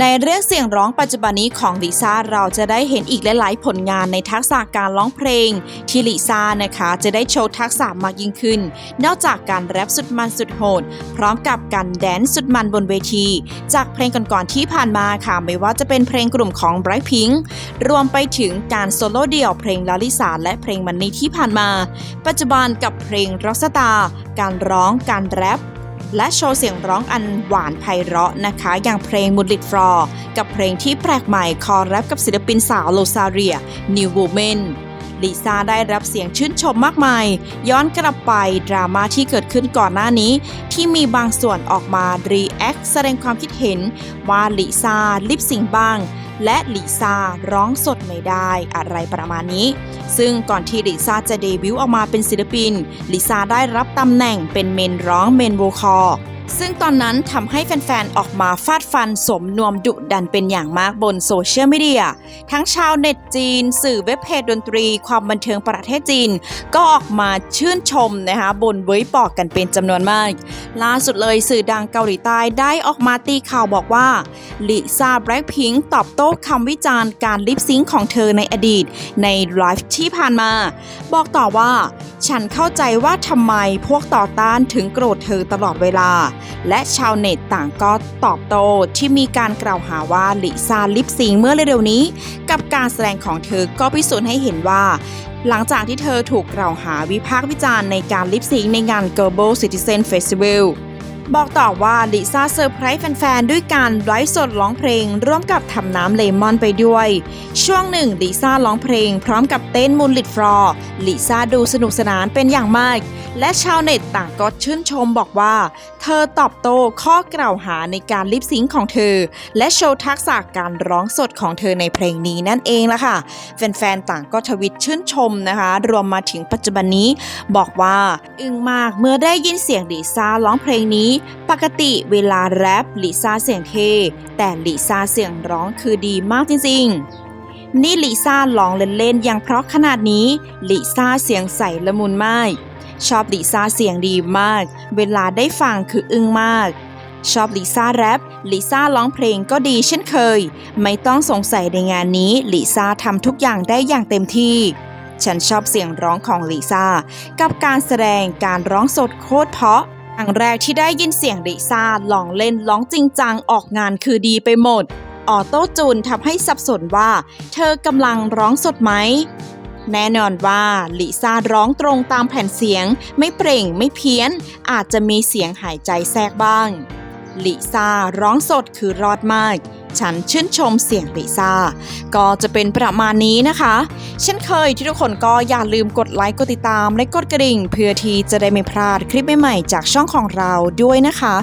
ในเรื่องเสียงร้องปัจจุบันนี้ของลิซ่าเราจะได้เห็นอีกหลาย ๆ ผลงานในทักษะการร้องเพลง ที่ลิซ่านะคะจะได้โชว์ทักษะมากยิ่งขึ้น นอกจากการแรปสุดมันสุดโหด พร้อมกับการแดนซ์สุดมันบนเวที จากเพลงก่อนๆที่ผ่านมาค่ะไม่ว่าจะเป็นเพลงกลุ่มของ Blackpink รวมไปถึงการโซโล่เดี่ยวเพลงลาลิสาและเพลงมันนี่ที่ผ่านมา ปัจจุบันกับเพลงร็อกสตาร์การร้องการแรป และโชว์เสียงร้องอันหวานไพเราะนะคะ อย่างเพลงมุดลิดฟรอ กับเพลงที่แปลกใหม่คอแรปกับศิลปินสาวโลซาเรีย New Woman ลิซ่าได้รับเสียงชื่นชมมากมาย ย้อนกลับไปดราม่าที่เกิดขึ้นก่อนหน้านี้ ที่มีบางส่วนออกมารีแอคแสดงความคิดเห็นว่าลิซ่าลิปซิงบ้าง และลิซ่าร้องสดไม่ได้อะไรประมาณนี้ ซึ่งก่อนที่ลิซ่าจะเดบิวต์ออกมาเป็นศิลปินลิซ่าได้รับตำแหน่งเป็นเมนร้องเมนโวคอล ซึ่งตอนนั้นทำให้แฟนๆ ออกมาฟาดฟันสมนวมดุดันเป็นอย่างมากบนโซเชียลมีเดีย ทั้งชาวเน็ตจีน สื่อเว็บเพจดนตรี ความบันเทิงประเทศจีน ก็ออกมาชื่นชมนะคะบนเว้ยปอกกันเป็นจำนวนมาก ล่าสุดเลยสื่อดังเกาหลีใต้ได้ออกมาตีข่าวบอกว่าลิซ่าแบล็คพิงค์ตอบโต้คำวิจารณ์การลิปซิงค์ของเธอในอดีต ในไลฟ์ที่ผ่านมา บอกต่อว่า ฉันเข้าใจว่าทำไมพวกต่อต้านถึงโกรธเธอตลอดเวลาและชาวเน็ตต่างก็ตอบโต้ที่มีการกล่าวหาว่าลิซ่าลิปซิงเมื่อเร็วๆนี้ กับการแสดงของเธอก็พิสูจน์ให้เห็นว่า หลังจากที่เธอถูกกล่าวหาวิพากษ์วิจารณ์ในการลิปซิงในงาน Global Citizen Festival บอกต่อว่าลิซ่าเซอร์ไพรส์แฟนๆ ด้วยการไลฟ์สดร้องเพลง ร่วมกับทำน้ำเลมอนไปด้วย ช่วงหนึ่งลิซ่าร้องเพลง พร้อมกับเต้นมูลลิดฟรอร์ลิซ่าดูสนุกสนานเป็นอย่างมาก และชาวเน็ตต่างก็ชื่นชมบอกว่า เธอตอบโต้ข้อกล่าวหาในการลิปซิงของเธอ และโชว์ทักษะการร้องสดของเธอในเพลงนี้นั่นเองละค่ะ แฟนๆ ต่างก็ทวิตชื่นชมนะคะ รวมมาถึงปัจจุบันนี้ บอกว่าอึ้งมากเมื่อได้ยินเสียงลิซ่าร้องเพลงนี้ ปกติเวลาแรปลิซ่าเสียงเทแต่ลิซ่าเสียงร้องคือดีมากจริงๆนี่ลิซ่าร้องเล่นๆยังเพราะขนาดนี้ลิซ่าเสียงใสละมุนมาก ชอบลิซ่าเสียงดีมาก เวลาได้ฟังคืออึ้งมาก ชอบลิซ่าแรปลิซ่าร้องเพลงก็ดีเช่นเคย ไม่ต้องสงสัยในงานนี้ลิซ่าทำทุกอย่างได้อย่างเต็มที่ฉันชอบเสียงร้องของลิซ่า กับการแสดงการร้องสดโคตรเพาะครั้งแรกที่ได้ยินเสียงลิซ่าลองเล่นร้องจริงจังออกงานคือดีไปหมด ออโต้จูนทำให้สับสนว่า เธอกำลังร้องสดไหม แน่นอนว่าลิซ่าร้องตรงตามแผ่นเสียง ไม่เปล่งไม่เพี้ยน อาจจะมีเสียงหายใจแทรกบ้างลิซ่าร้องสดคือรอดมาก ฉันชื่นชมเสียงลิซ่า ก็จะเป็นประมาณนี้นะคะ เช่นเคยที่ทุกคนก็อย่าลืมกดไลค์กดติดตามและกดกระดิ่ง เพื่อที่จะได้ไม่พลาดคลิปใหม่ๆจากช่องของเราด้วยนะคะ